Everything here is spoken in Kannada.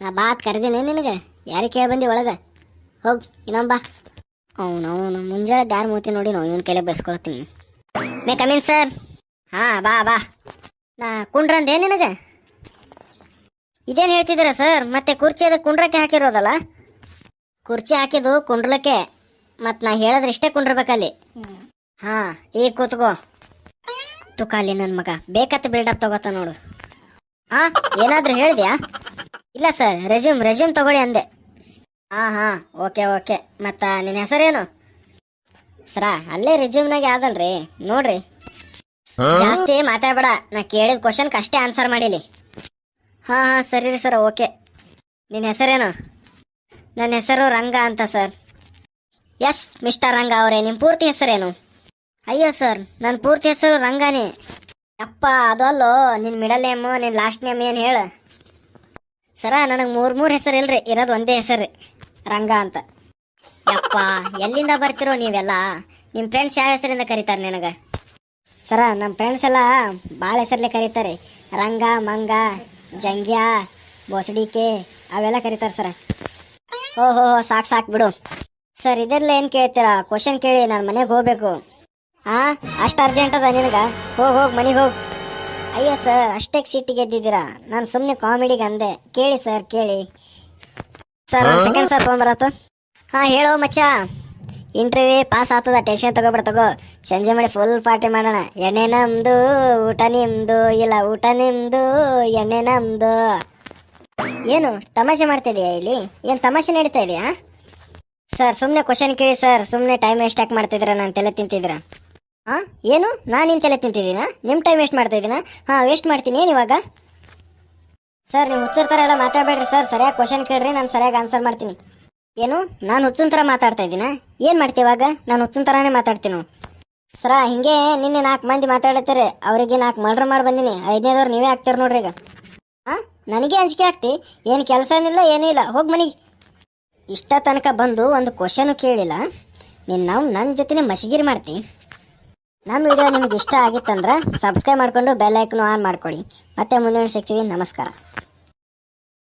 ನಾ ಬಾತ್ ಕರೆದೇನೆ ನಿನಗೆ. ಯಾರಿಗೆ ಕೇಳಿ ಬಂದಿ ಒಳಗೆ? ಹೋಗಿ ಇನ್ನೊಂಬ ಅವನು ಅವನು ಮುಂಜಾನೆ ದಾರಿ ಮೂತಿ ನೋಡಿ ನಾವು ಇವನ ಕೈಲೇ ಬಸ್ಕೊಳ್ತೀನಿ. ಮೇ ಕಮೀನ್ ಸರ್ ಹಾಂ ಬಾ ಬಾ. ನಾ ಕುಂಡ್ರಂದೆ ನಿನಗೆ? ಇದೇನು ಹೇಳ್ತಿದ್ದೀರ ಸರ್ ಮತ್ತೆ ಕುರ್ಚಿ ಅದಕ್ಕೆ ಕುಂಡ್ರಕ್ಕೆ ಹಾಕಿರೋದಲ್ಲ? ಕುರ್ಚಿ ಹಾಕಿದ್ದು ಕುಂಡ್ರಕ್ಕೆ ಮತ್ತು ನಾ ಹೇಳಿದ್ರೆ ಇಷ್ಟೇ ಕುಂಡ್ರಬೇಕಲ್ಲಿ. ಹಾಂ ಈಗ ಕೂತ್ಕೋ. ತುಕಾಲಿ ನನ್ನ ಮಗ. ಬೇಕತ್ತ ಬಿಲ್ಡಪ್ ತಗೋತ ನೋಡು. ಹಾಂ ಏನಾದರೂ ಹೇಳಿದ್ಯಾ? ಇಲ್ಲ ಸರ್ ರೆಸ್ಯೂಮ್ ರೆಸ್ಯೂಮ್ ತಗೊಳ್ಳಿ ಅಂದೆ. ಹಾಂ ಹಾಂ ಓಕೆ ಓಕೆ ಮತ್ತು ನಿನ್ನ ಹೆಸರೇನು? ಸರ ಅಲ್ಲೇ ರೆಸ್ಯೂಮ್ನಾಗ ಯಾವ್ದಲ್ರಿ ನೋಡ್ರಿ. ಜಾಸ್ತಿ ಮಾತಾಡ್ಬೇಡ ನಾ ಕೇಳಿದ ಕ್ವಶನ್ಗೆ ಅಷ್ಟೇ ಆನ್ಸರ್ ಮಾಡಿಲಿ. ಹಾಂ ಹಾಂ ಸರಿ ರೀ ಸರ್ ಓಕೆ ನಿನ್ನ ಹೆಸರೇನು? ನನ್ನ ಹೆಸರು ರಂಗ ಅಂತ ಸರ್ ಎಸ್ ಮಿಸ್ಟರ್ ರಂಗ ಅವರೇ ನಿಮ್ಮ ಪೂರ್ತಿ ಹೆಸರೇನು? ಅಯ್ಯೋ ಸರ್ ನನ್ನ ಪೂರ್ತಿ ಹೆಸರು ರಂಗಾನೇ. ಅಪ್ಪ ಅದಲ್ಲೋ ನಿನ್ನ ಮಿಡಲ್ ನೇಮು ನಿನ್ನ ಲಾಸ್ಟ್ ನೇಮ್ ಏನು ಹೇಳು? ಸರ, ನನಗೆ ಮೂರು ಮೂರು ಹೆಸರು ಇಲ್ರಿ. ಇರೋದು ಒಂದೇ ಹೆಸರು, ರಂಗ ಅಂತ. ಯಪ್ಪ, ಎಲ್ಲಿಂದ ಬರ್ತಿರೋ ನೀವೆಲ್ಲ? ನಿಮ್ಮ ಫ್ರೆಂಡ್ಸ್ ಯಾವ ಹೆಸರಿಂದ ಕರೀತಾರೆ ನಿನಗೆ? ಸರ ನಮ್ಮ ಫ್ರೆಂಡ್ಸ್ ಎಲ್ಲ ಭಾಳ ಹೆಸರಲ್ಲೇ ಕರೀತಾರೆ. ರಂಗ, ಮಂಗ, ಜಂಗ್ಯ, ಬೋಸಡಿಕೆ, ಅವೆಲ್ಲ ಕರೀತಾರೆ ಸರ. ಓಹೋ, ಸಾಕು ಸಾಕು ಬಿಡು. ಸರ್, ಇದೆಲ್ಲ ಏನು ಕೇಳ್ತೀರಾ? ಕ್ವಶನ್ ಕೇಳಿ ನಾನು ಮನೆಗೆ ಹೋಗ್ಬೇಕು. ಹಾಂ ಅಷ್ಟು ಅರ್ಜೆಂಟ್ ಅದ ನಿನಗೆ? ಹೋಗಿ ಹೋಗಿ, ಮನೆಗೆ ಹೋಗಿ. ಅಯ್ಯೋ ಸರ್ ಅಷ್ಟೇ ಸಿಟ್ಟು ಗೆದ್ದಿದ್ದೀರಾ? ನಾನು ಸುಮ್ಮನೆ ಕಾಮಿಡಿಗೆ ಅಂದೆ. ಕೇಳಿ ಸರ್ ಕೇಳಿ. ಸರ್ ಒಂದು ಸೆಕೆಂಡ್ ಸರ್ ಫೋನ್ ಬರತ್ತ? ಹಾಂ ಹೇಳೋ ಮಚ್ಚ. ಇಂಟರ್ವ್ಯೂ ಪಾಸ್ ಆಗ್ತದ ಟೆನ್ಷನ್ ತಗೋಬೇಡ ತಗೋ. ಸಂಜೆ ಮಾಡಿ ಫುಲ್ ಪಾರ್ಟಿ ಮಾಡೋಣ. ಎಣ್ಣೆ ನಮ್ದು ಊಟ ನಿಮ್ದು. ಇಲ್ಲ ಊಟ ನಿಮ್ದು ಎಣ್ಣೆ ನಮ್ದು. ಏನು ತಮಾಷೆ ಮಾಡ್ತಿದ್ಯಾ ಇಲ್ಲಿ? ಏನು ತಮಾಷೆ ನಡೀತಾ ಇದೆಯಾ? ಸರ್ ಸುಮ್ಮನೆ ಕ್ವಶನ್ ಕೇಳಿ ಸರ್. ಸುಮ್ಮನೆ ಟೈಮ್ ವೇಸ್ಟ್ ಯಾಕೆ ಮಾಡ್ತಿದ್ದೀರಾ? ನಾನು ತಲೆ ತಿಂತಿದ್ದೀರಾ? ಹಾಂ ಏನು? ನಾನು ನಿನ್ನ ತಲೆ ತಿಂತಿದ್ದೀನ? ನಿಮ್ಮ ಟೈಮ್ ವೇಸ್ಟ್ ಮಾಡ್ತಾ ಇದ್ದೀನಾ? ಹಾಂ ವೇಸ್ಟ್ ಮಾಡ್ತೀನಿ. ಏನು ಇವಾಗ? ಸರ್ ನೀವು ಹುಚ್ಚರ ಥರ ಎಲ್ಲ ಮಾತಾಡಬೇಡ್ರಿ ಸರ್ ಸರಿಯಾಗಿ ಕ್ವಶನ್ ಕೇಳ್ರಿ, ನಾನು ಸರಿಯಾಗಿ ಆನ್ಸರ್ ಮಾಡ್ತೀನಿ. ಏನು? ನಾನು ಹುಚ್ಚಿನ ಥರ ಮಾತಾಡ್ತಾ ಇದ್ದೀನಾ? ಏನು ಮಾಡ್ತೀವಿ ಇವಾಗ? ನಾನು ಹುಚ್ಚಿನ ಥರನೇ ಮಾತಾಡ್ತೀನಿ. ಸರ ಹಿಂಗೆ ನಿನ್ನೆ ನಾಲ್ಕು ಮಂದಿ ಮಾತಾಡತ್ತಾರೆ. ಅವರಿಗೆ ನಾಲ್ಕು ಮರ್ಡರ್ ಮಾಡಿ ಬಂದೀನಿ. ಐದನೇದವ್ರು ನೀವೇ ಆಗ್ತೀರ ನೋಡ್ರಿ ಈಗ. ಹಾಂ ನನಗೆ ಅಂಜಿಕೆ ಆಗ್ತಿ? ಏನು ಕೆಲಸ ಏನಿಲ್ಲ ಏನೂ ಇಲ್ಲ. ಹೋಗಿ ಮನೆಗೆ. ಇಷ್ಟ ತನಕ ಬಂದು ಒಂದು ಕ್ವಶನು ಕೇಳಿಲ್ಲ. ನಿನ್ನ ನಾವು ನನ್ನ ಜೊತೆನೇ ಮಸಿಗಿರಿ ಮಾಡ್ತಿ. ನಮ್ಮ ವಿಡಿಯೋ ನಿಮಗೆ ಇಷ್ಟ ಆಗಿತ್ತಂದ್ರೆ ಸಬ್ಸ್ಕ್ರೈಬ್ ಮಾಡಿಕೊಂಡು ಬೆಲ್ ಐಕನ್ ಆನ್ ಮಾಡ್ಕೊಳ್ಳಿ ಮತ್ತೆ ಮುಂದಿನ ಸಿಗ್ತೀವಿ ನಮಸ್ಕಾರ.